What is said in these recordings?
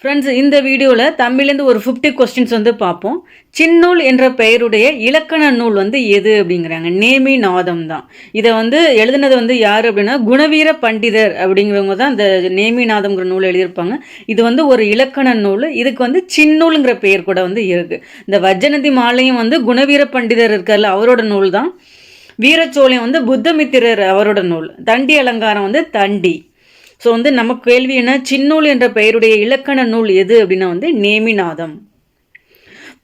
Friends இந்த வீடியோவில் தமிழ்லேருந்து ஒரு ஃபிஃப்டி கொஸ்டின்ஸ் வந்து பார்ப்போம் சின்னூல் என்ற பெயருடைய இலக்கண நூல் வந்து எது அப்படிங்கிறாங்க? நேமி நாதம் தான். இதை வந்து எழுதுனது வந்து யார் அப்படின்னா குணவீர பண்டிதர் அப்படிங்கிறவங்க தான் இந்த நேமி நாதம்ங்கிற நூல் எழுதியிருப்பாங்க. இது வந்து ஒரு இலக்கண நூல். இதுக்கு வந்து சின்னூலுங்கிற பெயர் கூட வந்து இருக்குது இந்த வஜ்ஜநதி மாலையும் வந்து குணவீர பண்டிதர் இருக்கார்ல அவரோட நூல் தான். வீரச்சோழியம் வந்து புத்தமித்திரர் அவரோட நூல். தண்டி அலங்காரம் வந்து தண்டி. ஸோ வந்து நம்ம கேள்வி என்ன? சின்னூல் என்ற பெயருடைய இலக்கண நூல் எது அப்படின்னா வந்து நேமிநாதம்.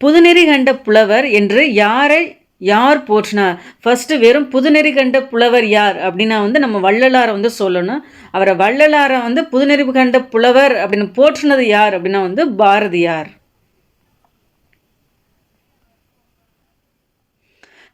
புதுநெறி கண்ட புலவர் என்று யாரை யார் போற்றினார் ஃபஸ்ட்டு வெறும் புதுநெறி கண்ட புலவர் யார் அப்படின்னா வந்து நம்ம வள்ளலாரை வந்து சொல்லணும். அவரை வள்ளலாரை வந்து புதுநெறி கண்ட புலவர் அப்படின்னு போற்றினது யார் அப்படின்னா வந்து பாரதியார்.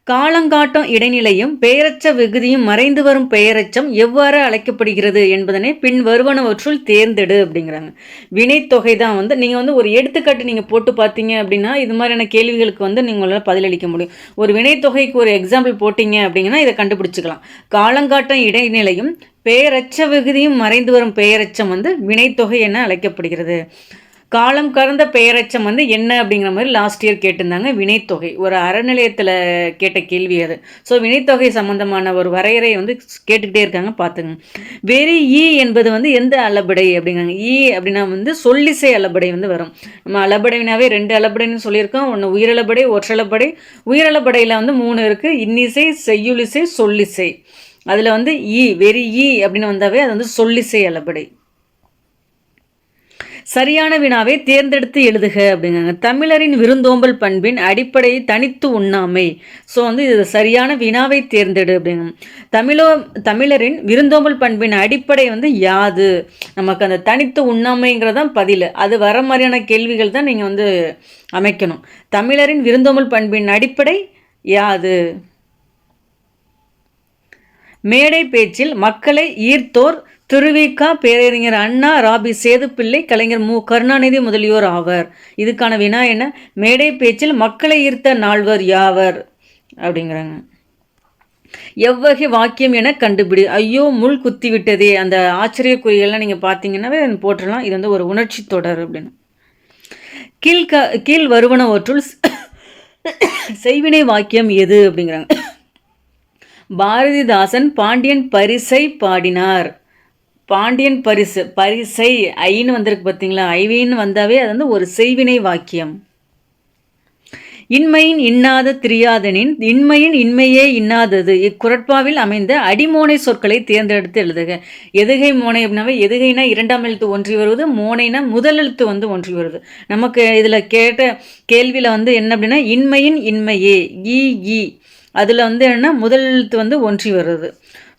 காலங்காட்டும் இடைநிலையும் பெயரச்ச விகுதியும் மறைந்து வரும் பெயரச்சம் எவ்வாறு அழைக்கப்படுகிறது என்பதனை பின் வருவனவற்றுள் தேர்ந்தெடு அப்படிங்கிறாங்க. வினைத்தொகை தான் வந்து நீங்கள் வந்து ஒரு எடுத்துக்காட்டு நீங்கள் போட்டு பார்த்தீங்க அப்படின்னா இது மாதிரியான கேள்விகளுக்கு வந்து நீங்களால் பதிலளிக்க முடியும். ஒரு வினைத்தொகைக்கு ஒரு எக்ஸாம்பிள் போட்டிங்க அப்படிங்கன்னா இதை கண்டுபிடிச்சிக்கலாம். காலங்காட்டும் இடைநிலையும் பெயரச்ச விகுதியும் மறைந்து வரும் பெயரச்சம் வந்து வினைத்தொகை என அழைக்கப்படுகிறது. காலம் கறந்த பெயரச்சம் வந்து என்ன அப்படிங்கிற மாதிரி லாஸ்ட் இயர் கேட்டிருந்தாங்க வினைத்தொகை ஒரு அறநிலையத்தில் கேட்ட கேள்வி அது. ஸோ வினைத்தொகை சம்மந்தமான ஒரு வரையறை வந்து கேட்டுக்கிட்டே இருக்காங்க பார்த்துங்க. வெறி ஈ என்பது வந்து எந்த அளபடை அப்படிங்கிறாங்க. ஈ அப்படின்னா வந்து சொல்லிசை அளபடை வந்து வரும். நம்ம அளபடைனாவே ரெண்டு அளபடைன்னு சொல்லியிருக்கோம். ஒன்று உயிரளபடை ஒற்றளபடை. உயிரளபடையில் வந்து மூணு இருக்குது இன்னிசை செய்யுளிசை சொல்லிசை. அதில் வந்து ஈ வெறி ஈ அப்படின்னு வந்தாவே அது வந்து சொல்லிசை அளபடை. சரியான வினாவை தேர்ந்தெடுத்து எழுதுக அப்படிங்கிறாங்க. தமிழரின் விருந்தோம்பல் பண்பின் அடிப்படை தனித்து உண்ணாமை. ஸோ வந்து இது சரியான வினாவை தேர்ந்தெடு அப்படிங்க தமிழோ தமிழரின் விருந்தோம்பல் பண்பின் அடிப்படை வந்து யாது? நமக்கு அந்த தனித்து உண்ணாமைங்கிறதான் பதில். அது வர மாதிரியான கேள்விகள் தான் நீங்கள் வந்து அமைக்கணும். தமிழரின் விருந்தோம்பல் பண்பின் அடிப்படை யாது? மேடை பேச்சில் மக்களை ஈர்த்தோர் திருவிக்கா பேரறிஞர் அண்ணா ராபி சேதுப்பிள்ளை கலைஞர் மு. கருணாநிதி முதலியோர் ஆவர். இதுக்கான வினா என்ன? மேடை பேச்சில் மக்களை ஈர்த்த நால்வர் யாவர்? அப்படிங்கிறாங்க. எவ்வகை வாக்கியம் என கண்டுபிடி. ஐயோ முள் குத்தி விட்டதே அந்த ஆச்சரியக்குறிகள்லாம் நீங்கள் பார்த்தீங்கன்னாவே போட்டுடலாம். இது வந்து ஒரு உணர்ச்சி தொடர் அப்படின்னு. கீழ் க கீழ் வருவனவற்றுள் செய்வினை வாக்கியம் எது? அப்படிங்கிறாங்க. பாரதிதாசன் பாண்டியன் பரிசை பாடினார். பாண்டியன் பரிசு பரிசை ஐன்னு வந்திருக்கு பார்த்தீங்களா ஐவின்னு வந்தாவே அது வந்து ஒரு செய்வினை வாக்கியம். இன்மையின் இன்னாத திரியாதனின் இன்மையின் இன்மையே இன்னாதது. இக்குரட்பாவில் அமைந்த அடிமோனை சொற்களை தேர்ந்தெடுத்து எழுதுக. எதுகை மோனை அப்படின்னாவே எதுகைனா இரண்டாம் எழுத்து ஒன்றி வருவது மோனைனா முதல் எழுத்து வந்து ஒன்றி வருது நமக்கு இதில் கேட்ட கேள்வியில் வந்து என்ன அப்படின்னா இன்மையின் இன்மையே ஈ ஈ. அதில் வந்து என்ன முதல் எழுத்து வந்து ஒன்றி வருது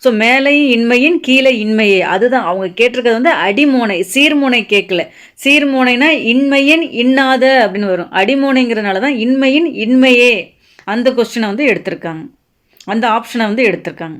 ஸோ மேலையும் இன்மையின் கீழே இன்மையே. அதுதான் அவங்க கேட்டிருக்கிறது வந்து அடிமோனை சீர்மோனை கேட்கல. சீர்மோனைனா இன்மையின் இன்னாத அப்படின்னு வரும். அடிமோனைங்கிறதுனால தான் இன்மையின் இன்மையே. அந்த கொஸ்டினை வந்து எடுத்திருக்காங்க. அந்த ஆப்ஷனை வந்து எடுத்திருக்காங்க.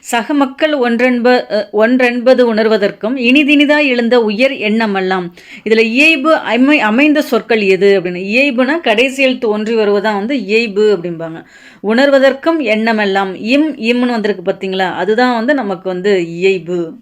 சக மக்கள் ஒன்றென்ப ஒன்றென்பது உணர்வதற்கும் இனிதினிதாய் எழுந்த உயர் எண்ணமெல்லாம். இதில் இயைபு அமை அமைந்த சொற்கள் எது அப்படின்னு. இயைபுனா கடைசியில் தோன்றி வருவதான் வந்து இயைபு அப்படிம்பாங்க. உணர்வதற்கும் எண்ணமெல்லாம். இம் இம்னு வந்திருக்கு பார்த்தீங்களா? அதுதான் வந்து நமக்கு வந்து இயைபு.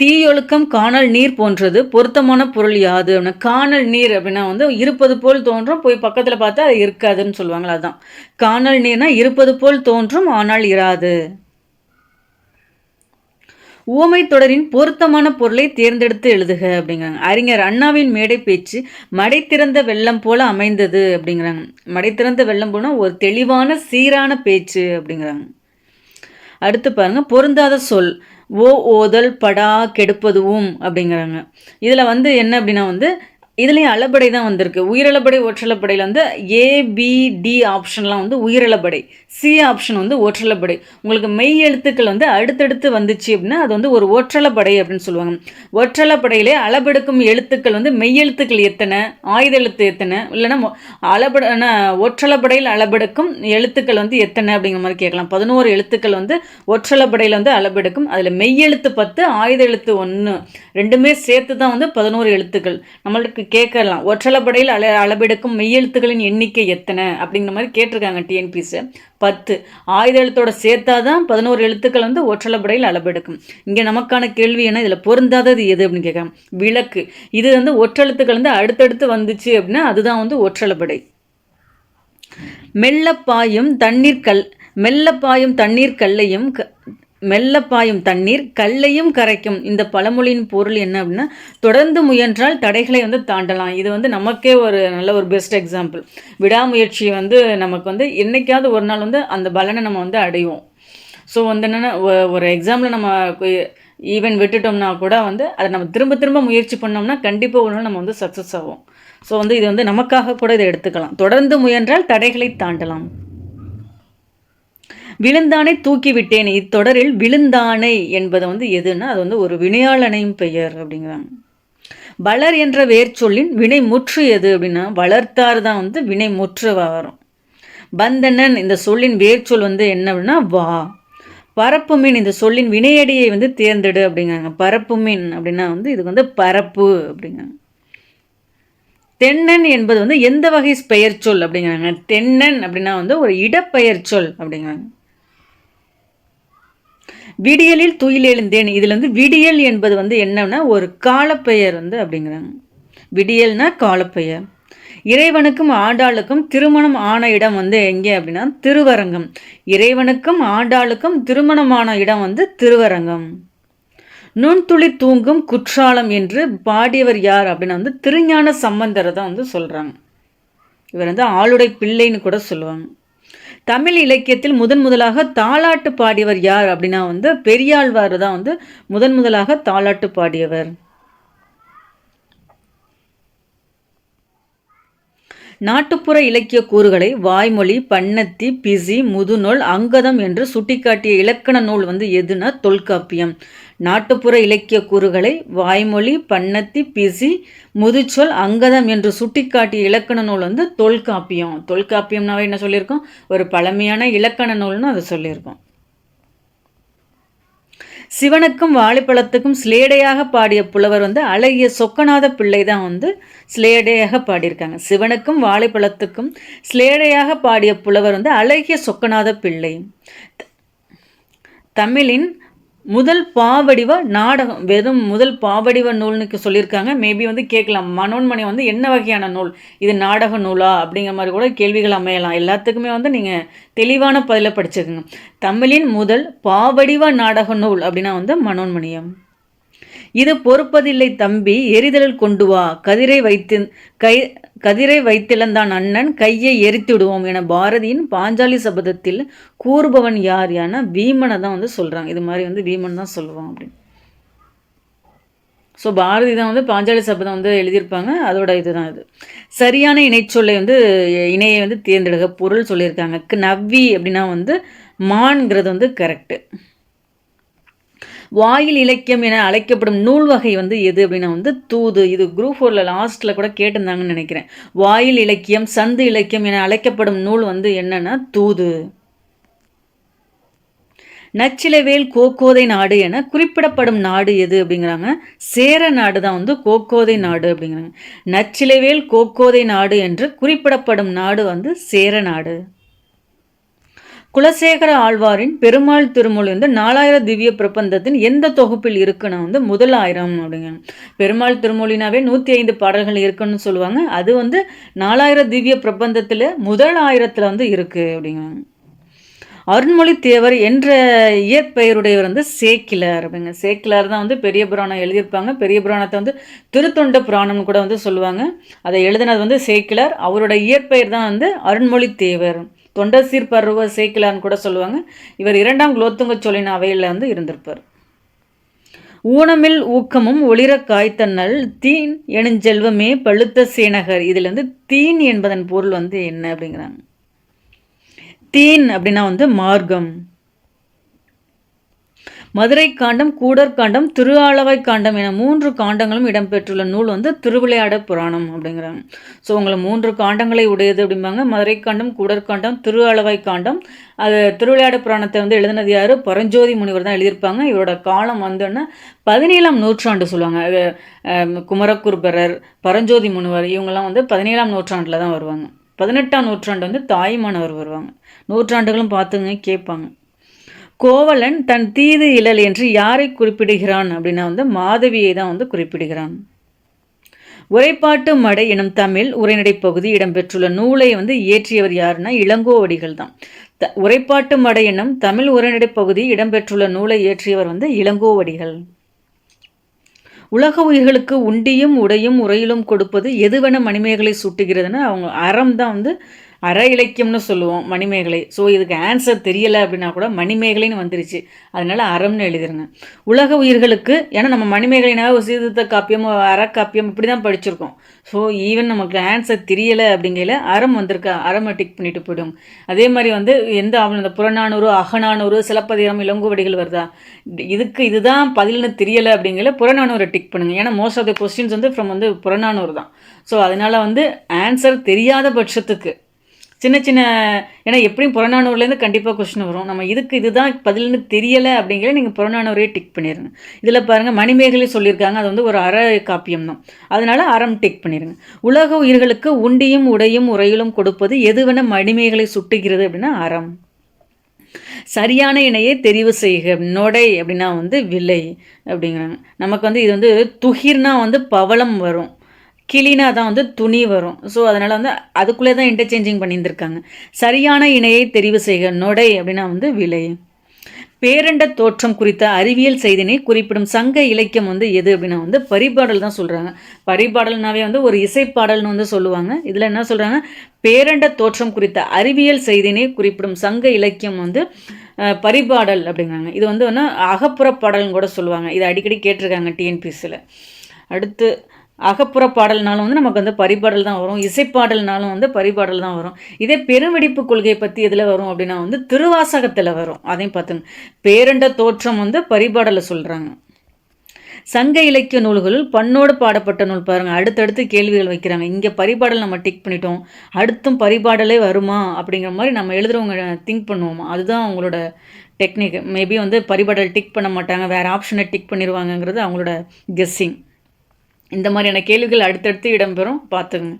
தீயொழுக்கம் காணல் நீர் போன்றது பொருத்தமான பொருள் யாது? அப்படின்னா காணல் நீர் அப்படின்னா வந்து இருப்பது போல் தோன்றும் போய் பக்கத்தில் பார்த்தா அது இருக்காதுன்னு சொல்லுவாங்களா அதுதான் காணல் நீர்னா இருப்பது போல் தோன்றும் ஆனால் இராது. உவமை தொடரின் பொருத்தமான பொருளை தேர்ந்தெடுத்து எழுதுக அப்படிங்கிறாங்க. அறிஞர் அண்ணாவின் மேடை பேச்சு மடை திறந்த வெள்ளம் போல அமைந்தது அப்படிங்கிறாங்க. மடை திறந்த வெள்ளம் போனால் ஒரு தெளிவான சீரான பேச்சு அப்படிங்கிறாங்க. அடுத்து பாருங்க பொருந்தாத சொல். ஓ ஓதல் படா கெடுப்பதுவும் அப்படிங்கிறாங்க. இதில் வந்து என்ன அப்படின்னா வந்து இதுலேயும் அளபடை தான் வந்திருக்கு. உயிரிழப்படை ஒற்றளப்படையில் வந்து ஏபிடி ஆப்ஷன்லாம் வந்து உயிரிழப்படை சி ஆப்ஷன் வந்து ஒற்றளப்படை. உங்களுக்கு மெய் எழுத்துக்கள் வந்து அடுத்தடுத்து வந்துச்சு அப்படின்னா அது வந்து ஒரு ஒற்றலப்படை அப்படின்னு சொல்லுவாங்க. ஒற்றளப்படையிலே அளபெடுக்கும் எழுத்துக்கள் வந்து மெய் எழுத்துக்கள் எத்தனை? ஆயுத எழுத்து எத்தனை? இல்லைன்னா அளபட ஒற்றளப்படையில் அளபெடுக்கும் எழுத்துக்கள் வந்து எத்தனை அப்படிங்கிற மாதிரி கேட்கலாம். பதினோரு எழுத்துக்கள் வந்து ஒற்றளப்படையில் வந்து அளபெடுக்கும் அதில் மெய் எழுத்து பத்து ஆயுத எழுத்து ஒன்று ரெண்டுமே சேர்த்து தான் வந்து பதினோரு எழுத்துக்கள். நம்மளுக்கு கேட்கலாம். ஒற்றலப்படையில் அள அளவெடுக்கும் மெய்யெழுத்துகளின் எண்ணிக்கை எத்தனை? அப்படிங்கிற மாதிரி கேட்டிருக்காங்க டிஎன்பிசி பத்து. ஆயுத எழுத்தோட சேர்த்தா தான் பதினோரு எழுத்துக்கள் வந்து ஒற்றலப்படையில் அளவெடுக்கும். இங்கே நமக்கான கேள்வி என்ன? இதில் பொருந்தாதது எது அப்படின்னு கேட்குறாங்க. விளக்கு. இது வந்து ஒற்றெழுத்துக்கள் வந்து அடுத்தடுத்து வந்துச்சு அப்படின்னா அதுதான் வந்து ஒற்றலப்படை மெல்ல பாயும் தண்ணீர் கல் மெல்ல பாயும் தண்ணீர் கல்லையும் மெல்ல பாயும் தண்ணீர் கல்லையும் கரைக்கும். இந்த பழமொழியின் பொருள் என்ன அப்படின்னா தொடர்ந்து முயன்றால் தடைகளை வந்து தாண்டலாம். இது வந்து நமக்கே ஒரு நல்ல ஒரு பெஸ்ட் எக்ஸாம்பிள் விடாமுயற்சி வந்து நமக்கு வந்து என்றைக்காவது ஒரு நாள் வந்து அந்த பலனை நம்ம வந்து அடைவோம். ஸோ வந்து என்னென்னா ஒரு எக்ஸாம்பிள் நம்ம ஈவன் விட்டுட்டோம்னா கூட வந்து அதை நம்ம திரும்ப திரும்ப முயற்சி பண்ணோம்னா கண்டிப்பாக ஒரு நாள் நம்ம வந்து சக்ஸஸ் ஆகும் ஸோ வந்து இது வந்து நமக்காக கூட இதை எடுத்துக்கலாம். தொடர்ந்து முயன்றால் தடைகளை தாண்டலாம். விழுந்தானை தூக்கி விட்டேன் இத்தொடரில் விழுந்தானை என்பது வந்து எதுன்னா அது வந்து ஒரு வினையாளனையும் பெயர் அப்படிங்கிறாங்க. வளர் என்ற வேர் சொல்லின் வினை முற்று எது அப்படின்னா வளர்த்தார் தான் வந்து வினை முற்று வரும். பந்தனன் இந்த சொல்லின் வேர் சொல் வந்து என்ன அப்படின்னா வா. பரப்பு மீன் இந்த சொல்லின் வினையடியை வந்து தேர்ந்தெடு அப்படிங்கிறாங்க. பரப்பு மீன் அப்படின்னா வந்து இதுக்கு வந்து பரப்பு அப்படிங்கிறாங்க. தென்னன் என்பது வந்து எந்த வகை பெயர் சொல் அப்படிங்கிறாங்க. தென்னன் அப்படின்னா வந்து ஒரு இடப்பெயர் சொல் அப்படிங்கிறாங்க. விடியலில் துயில் எழுந்தேன். இதில் வந்து விடியல் என்பது வந்து என்னன்னா ஒரு காலப்பெயர் வந்து அப்படிங்கிறாங்க. விடியல்னா காலப்பெயர். இறைவனுக்கும் ஆண்டாளுக்கும் திருமணம் ஆன இடம் வந்து எங்கே அப்படின்னா திருவரங்கம். இறைவனுக்கும் ஆண்டாளுக்கும் திருமணமான இடம் வந்து திருவரங்கம். நுண்துளி தூங்கும் குற்றாலம் என்று பாடியவர் யார் அப்படின்னா வந்து திருஞான சம்பந்தரை தான் வந்து சொல்கிறாங்க இவர் வந்து ஆளுடை பிள்ளைன்னு கூட சொல்லுவாங்க. தமிழ் இலக்கியத்தில் முதன் முதலாக தாலாட்டு பாடியவர் யார் அப்படின்னா வந்து பெரியாழ்வார் தான் வந்து முதன் முதலாக தாலாட்டு பாடியவர். நாட்டுப்புற இலக்கிய கூறுகளை வாய்மொழி பண்ணத்தி பிசி முதுநூல் அங்கதம் என்று சுட்டிக்காட்டிய இலக்கண நூல் வந்து எதுனா தொல்காப்பியம். நாட்டுப்புற இலக்கிய கூறுகளை வாய்மொழி பண்ணத்தி பிசி முதுச்சொல் அங்கதம் என்று சுட்டிக்காட்டிய இலக்கண நூல் வந்து தொல்காப்பியம். தொல்காப்பியம்னாவே என்ன சொல்லியிருக்கோம்? ஒரு பழமையான இலக்கண நூல்னு அதை சொல்லியிருக்கோம். சிவனுக்கும் வாழைப்பழத்துக்கும் ஸ்லேடையாக பாடிய புலவர் வந்து அழகிய சொக்கநாத பிள்ளை தான் வந்து ஸ்லேடையாக பாடியிருக்காங்க. சிவனுக்கும் வாழைப்பழத்துக்கும் ஸ்லேடையாக பாடிய புலவர் வந்து அழகிய சொக்கநாத பிள்ளை. தமிழின் முதல் பாவடிவ நாடகம் வெறும் முதல் பாவடிவ நூல்னுக்கு சொல்லியிருக்காங்க. மேபி வந்து கேட்கலாம். மனோன்மணி வந்து என்ன வகையான நூல்? இது நாடக நூலா? அப்படிங்கிற மாதிரி கூட கேள்விகள் அமையலாம். எல்லாத்துக்குமே வந்து நீங்கள் தெளிவான பதில படிச்சுக்கோங்க. தமிழின் முதல் பாவடிவ நாடக நூல் அப்படின்னா வந்து மனோன்மணியம். இது பொறுப்பதில்லை தம்பி எரிதலில் கொண்டு வா. கதிரை வைத்து கை கதிரை வைத்திழந்தான் அண்ணன் கையை எரித்துடுவோம் என பாரதியின் பாஞ்சாலி சபதத்தில் கூறுபவன் யார் யானா வீமனை தான் வந்து சொல்கிறாங்க இது மாதிரி வந்து வீமன் தான் சொல்லுவான் அப்படின்னு. ஸோ பாரதி தான் வந்து பாஞ்சாலி சபதம் வந்து எழுதியிருப்பாங்க. அதோட இதுதான் இது. சரியான இணைச்சொல்லை வந்து இணையை வந்து தேர்ந்தெடுக்க பொருள் சொல்லியிருக்காங்க. நவ்வி அப்படின்னா வந்து மான்ங்கிறது வந்து கரெக்டு வாயில் இலக்கியம் என அழைக்கப்படும் நூல் வகை வந்து எது அப்படின்னா வந்து தூது. இது குரூப் ஃபோரில் லாஸ்ட்டில் கூட கேட்டிருந்தாங்கன்னு நினைக்கிறேன். வாயில் இலக்கியம் சந்து இலக்கியம் என அழைக்கப்படும் நூல் வந்து என்னன்னா தூது. நச்சிலவேல் கோக்கோதை நாடு என குறிப்பிடப்படும் நாடு எது அப்படிங்கிறாங்க? சேர நாடு தான் வந்து கோக்கோதை நாடு அப்படிங்கிறாங்க. நச்சிலவேல் கோக்கோதை நாடு என்று குறிப்பிடப்படும் நாடு வந்து சேர நாடு. குலசேகர ஆழ்வாரின் பெருமாள் திருமொழி வந்து நாலாயிரம் திவ்ய பிரபந்தத்தின் எந்த தொகுப்பில் இருக்குன்னா வந்து முதல் ஆயிரம் அப்படிங்க. பெருமாள் திருமொழினாவே நூற்றி ஐந்து பாடல்கள் இருக்குன்னு சொல்லுவாங்க. அது வந்து நாலாயிரம் திவ்ய பிரபந்தத்தில் முதல் ஆயிரத்தில் வந்து இருக்குது அப்படிங்க. அருண்மொழி தேவர் என்ற இயற்பெயருடையவர் வந்து சேக்கிலார் அப்படிங்க. சேக்கிலார் தான் வந்து பெரிய புராணம் எழுதியிருப்பாங்க. பெரிய புராணத்தை வந்து திருத்தொண்ட புராணம்னு கூட வந்து சொல்லுவாங்க. அதை எழுதினது வந்து சேக்கிலார். அவரோட இயற்பெயர் தான் வந்து அருண்மொழி தேவர். தொண்டசீர் பருவ சேக்கிலான்னு கூட சொல்லுவாங்க. இவர் இரண்டாம் குலோத்துங்க சொல்லின அவையில் வந்து இருந்திருப்பார். ஊனமில் ஊக்கமும் ஒளிர காய்த்தன்னல் தீன் எனுஞ்செல்வமே பழுத்த சேனகர். இதில் வந்து தீன் என்பதன் பொருள் வந்து என்ன அப்படிங்கிறாங்க. தீன் அப்படின்னா வந்து மார்க்கம். மதுரை காண்டம் கூடற்காண்டம் திருஆளவை காண்டம் என மூன்று காண்டங்களும் இடம்பெற்றுள்ள நூல் வந்து திருவிளையாட புராணம் அப்படிங்கிறாங்க. ஸோ உங்களை மூன்று காண்டங்களை உடையது அப்படிம்பாங்க. மதுரை காண்டம் கூடற்காண்டம் திருஆளவை காண்டம் அது திருவிளையாட புராணத்தை வந்து எழுதினது யார் பரஞ்சோதி முனிவர் தான் எழுதியிருப்பாங்க. இவரோட காலம் வந்துன்னா பதினேழாம் நூற்றாண்டு சொல்லுவாங்க. குமரக்குருபரர் பரஞ்சோதி முனிவர் இவங்கெல்லாம் வந்து பதினேழாம் நூற்றாண்டில் தான் வருவாங்க. பதினெட்டாம் நூற்றாண்டு வந்து தாய்மானவர் வருவாங்க. நூற்றாண்டுகளும் பார்த்துங்க கேட்பாங்க. கோவலன் தன் தீது இழல் என்று யாரை குறிப்பிடுகிறான் அப்படின்னா வந்து மாதவியை தான் வந்து குறிப்பிடுகிறான். உரைப்பாட்டு மடை எனும் தமிழ் உரைநடை பகுதி இடம்பெற்றுள்ள நூலை வந்து இயற்றியவர் யாருன்னா இளங்கோவடிகள் தான். த உரைப்பாட்டு மடை எனும் தமிழ் உரைநடை பகுதி இடம்பெற்றுள்ள நூலை இயற்றியவர் வந்து இளங்கோவடிகள். உலக உயிர்களுக்கு உண்டியும் உடையும் உரையிலும் கொடுப்பது எதுவென மணிமேகலை சூட்டுகிறதுன்னு அவங்க அறம் தான் வந்து அற இலக்கியம்னு சொல்லுவோம் மணிமேகலை. ஸோ இதுக்கு ஆன்சர் தெரியலை அப்படின்னா கூட மணிமேகலைன்னு வந்துருச்சு. அதனால் அறம்னு எழுதிருங்க. உலக உயிர்களுக்கு ஏன்னா நம்ம மணிமேகலைனா ஒரு சீர்திருத்த காப்பியம் அறக்காப்பியம் இப்படி தான் படிச்சிருக்கோம். ஸோ ஈவன் நமக்கு ஆன்சர் தெரியலை அப்படிங்கையில் அறம் வந்திருக்கா. அறமை டிக் பண்ணிட்டு போயிடும். அதே மாதிரி வந்து எந்த ஆவணம்? இந்த புறநானூறு அகநானூறு சிலப்பதிகாரம் இளங்குவடிகள் வருதா? இதுக்கு இதுதான் பதில்னு தெரியலை அப்படிங்கிற புறநானூரை டிக் பண்ணுங்கள் ஏன்னா மோஸ்ட் ஆஃப் த கொஸ்டின்ஸ் வந்து ஃப்ரம் வந்து புறநானூறு தான். ஸோ அதனால் வந்து ஆன்சர் தெரியாத பட்சத்துக்கு சின்ன சின்ன ஏன்னா எப்படியும் புறநானூர்லேருந்து கண்டிப்பாக கொஸ்டின் வரும். நம்ம இதுக்கு இதுதான் பதில்னு தெரியலை அப்படிங்கிற நீங்கள் புறநானூரே டிக் பண்ணிடுங்க இதில் பாருங்கள் மணிமேகலை சொல்லியிருக்காங்க. அது வந்து ஒரு அற காப்பியம் தான். அதனால் அறம் டிக் பண்ணிடுங்க உலக உயிர்களுக்கு உண்டியும் உடையும் உரையிலும் கொடுப்பது எதுவென மணிமேகலை சுட்டுகிறது அப்படின்னா அறம். சரியான இணையை தெரிவு செய்க நொடை அப்படின்னா வந்து விலை அப்படிங்கிறாங்க. நமக்கு வந்து இது வந்து துகிர்னா வந்து பவளம் வரும். கிளினா தான் வந்து துணி வரும். ஸோ அதனால் வந்து அதுக்குள்ளே தான் இன்டர்சேஞ்சிங் பண்ணியிருந்திருக்காங்க. சரியான இணையை தெரிவு செய்க நொடை அப்படின்னா வந்து விலை. பேரண்ட தோற்றம் குறித்த அறிவியல் செய்தினை குறிப்பிடும் சங்க இலக்கியம் வந்து எது அப்படின்னா வந்து பரிபாடல் தான் சொல்கிறாங்க பரிபாடல்னாவே வந்து ஒரு இசைப்பாடல்னு வந்து சொல்லுவாங்க. இதில் என்ன சொல்கிறாங்க பேரண்ட தோற்றம் குறித்த அறிவியல் செய்தினை குறிப்பிடும் சங்க இலக்கியம் வந்து பரிபாடல் அப்படிங்கிறாங்க. இது வந்து அகப்புற பாடல்னு கூட சொல்லுவாங்க. இதை அடிக்கடி கேட்டிருக்காங்க டிஎன்பிசியில் அடுத்து அகப்புற பாடல்னாலும் வந்து நமக்கு வந்து பரிபாடல் தான் வரும். இசைப்பாடல்னாலும் வந்து பரிபாடல் தான் வரும். இதே பெருவெடிப்பு கொள்கை பற்றி எதில் வரும் அப்படின்னா வந்து திருவாசகத்தில் வரும். அதையும் பார்த்துங்க. பேரண்ட தோற்றம் வந்து பரிபாடலை சொல்கிறாங்க சங்க இலக்கிய நூல்களில் பண்ணோடு பாடப்பட்ட நூல் பாருங்கள் அடுத்தடுத்து கேள்விகள் வைக்கிறாங்க. இங்கே பரிபாடல் நம்ம டிக் பண்ணிட்டோம். அடுத்தும் பரிபாடலே வருமா அப்படிங்கிற மாதிரி நம்ம எழுதுறவங்க திங்க் பண்ணுவோமா? அதுதான் அவங்களோட டெக்னிக். மேபி வந்து பரிபாடல் டிக் பண்ண மாட்டாங்க. வேறு ஆப்ஷனை டிக் பண்ணிடுவாங்கங்கிறது அவங்களோட கெஸ்ஸிங். இந்த மாதிரியான கேள்விகள் அடுத்தடுத்து இடம்பெறும். பார்த்துங்க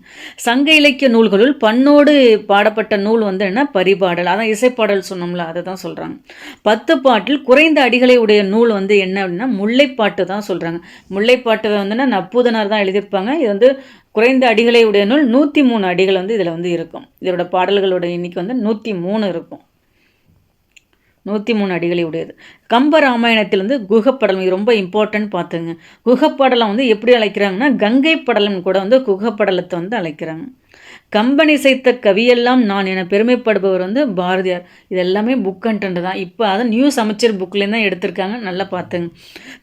சங்க இலக்கிய நூல்களுள் பண்ணோடு பாடப்பட்ட நூல் வந்து என்ன? பரிபாடல். அதான் இசைப்பாடல் சொன்னோம்ல அதை தான் சொல்கிறாங்க பத்து பாட்டில் குறைந்த அடிகளை உடைய நூல் வந்து என்ன அப்படின்னா முல்லைப்பாட்டு தான் சொல்கிறாங்க முல்லைப்பாட்டு வந்துன்னா நப்பூதனார் தான் எழுதியிருப்பாங்க. இது வந்து குறைந்த அடிகளை உடைய நூல் நூற்றி மூணு அடிகள் வந்து இதில் வந்து இருக்கும். இதோட பாடல்களோட எண்ணிக்கை வந்து நூற்றி மூணு இருக்கும். நூற்றி மூணு அடிகளை உடையது. கம்ப ராமாயணத்தில் வந்து குகப்படலம் இது ரொம்ப இம்பார்ட்டன்ட் பார்த்துங்க. குகப்படலம் வந்து எப்படி அழைக்கிறாங்கன்னா கங்கை படலம் கூட வந்து குகப்படலத்தை வந்து அழைக்கிறாங்க. கம்பெனி இசைத்த கவியெல்லாம் நான் என பெருமைப்படுபவர் வந்து பாரதியார். இது எல்லாமே புக் கண்டென்ட் தான். இப்போ அதை நியூஸ் அமைச்சர் புக்லேருந்து தான் எடுத்திருக்காங்க. நல்லா பார்த்துங்க.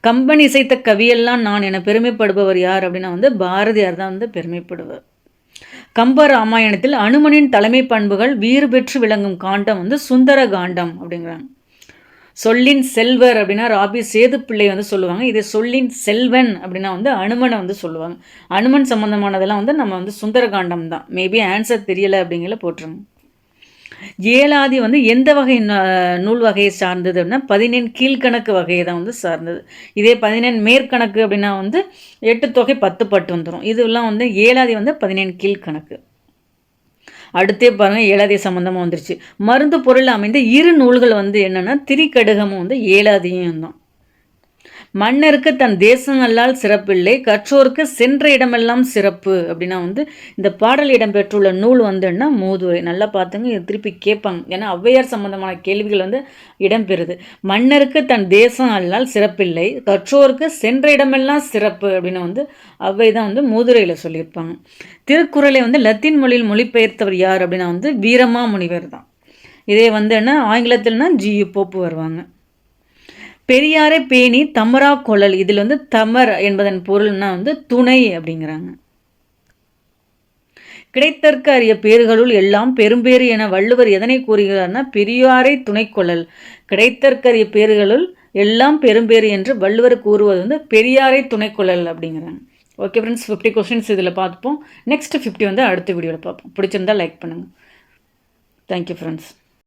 கம்பெனி இசைத்த கவியெல்லாம் நான் என பெருமைப்படுபவர் யார் அப்படின்னா வந்து பாரதியார் தான் வந்து பெருமைப்படுவார். கம்ப ராமாயணத்தில் அனுமனின் தலைமை பண்புகள் வீறு பெற்று விளங்கும் காண்டம் வந்து சுந்தர காண்டம் அப்படிங்கிறாங்க. சொல்லின் செல்வர் அப்படின்னா ராபி சேது பிள்ளை வந்து சொல்லுவாங்க. இதே சொல்லின் செல்வன் அப்படின்னா வந்து அனுமனை வந்து சொல்லுவாங்க. அனுமன் சம்மந்தமானதெல்லாம் வந்து நம்ம வந்து சுந்தரகாண்டம் தான். மேபி ஆன்சர் தெரியலை அப்படிங்கிற போட்டுருங்க. ஏழாதி வந்து எந்த வகை நூல் வகையை சார்ந்தது அப்படின்னா பதினெண் கீழ்கணக்கு வகையை தான் வந்து சார்ந்தது. இதே பதினெண் மேற்கணக்கு அப்படின்னா வந்து எட்டு தொகை பத்து பட்டு வந்துடும் இதெல்லாம் வந்து ஏழாதி வந்து பதினெண் கீழ்கணக்கு. அடுத்தே பாருங்கள் ஏழாதி சம்மந்தமாக வந்துருச்சு. மருந்து பொருள் அமைந்த இரு நூல்கள் வந்து என்னென்னா திரிக்கடுகமும் வந்து ஏலாதியும் தான். மன்னருக்கு தன் தேசம் அல்லால் சிறப்பில்லை கற்றோருக்கு சென்ற இடமெல்லாம் சிறப்பு அப்படின்னா வந்து இந்த பாடல் இடம்பெற்றுள்ள நூல் வந்துன்னா மூதுரை. நல்லா பார்த்துங்க இது திருப்பி கேட்பாங்க. ஏன்னா ஔவையார் சம்பந்தமான கேள்விகள் வந்து இடம்பெறுது. மன்னருக்கு தன் தேசம் அல்லால் சிறப்பில்லை கற்றோருக்கு சென்ற இடமெல்லாம் சிறப்பு அப்படின்னு வந்து அவ்வை தான் வந்து மூதுரையில் சொல்லியிருப்பாங்க. திருக்குறளை வந்து லத்தீன் மொழியில் மொழிபெயர்த்தவர் யார் அப்படின்னா வந்து வீரமா முனிவர் தான். இதே வந்து என்ன ஆங்கிலத்தில்னா ஜி போப்பு வருவாங்க. பெரியாரை பேணி தமரா கொழல். இதில் வந்து தமர் என்பதன் பொருள்னா வந்து துணை அப்படிங்கிறாங்க. கிடைத்தற்கு அறிய பேர்களுள் எல்லாம் பெரும்பேறு என வள்ளுவர் எதனை கூறுகிறார்னா பெரியாரை துணை கொள்ளல் கிடைத்தற்கரிய பேர்களுள் எல்லாம் பெரும்பேறு என்று வள்ளுவர் கூறுவது வந்து பெரியாரை துணைக்கொள்ளல் அப்படிங்கிறாங்க. ஓகே ஃப்ரெண்ட்ஸ் ஃபிஃப்டி கொஸ்டின்ஸ் இதில் பார்த்துப்போம். நெக்ஸ்ட் ஃபிஃப்டி வந்து அடுத்த வீடியோவில் பார்ப்போம். பிடிச்சிருந்தா லைக் பண்ணுங்கள் தேங்க்யூ ஃப்ரெண்ட்ஸ்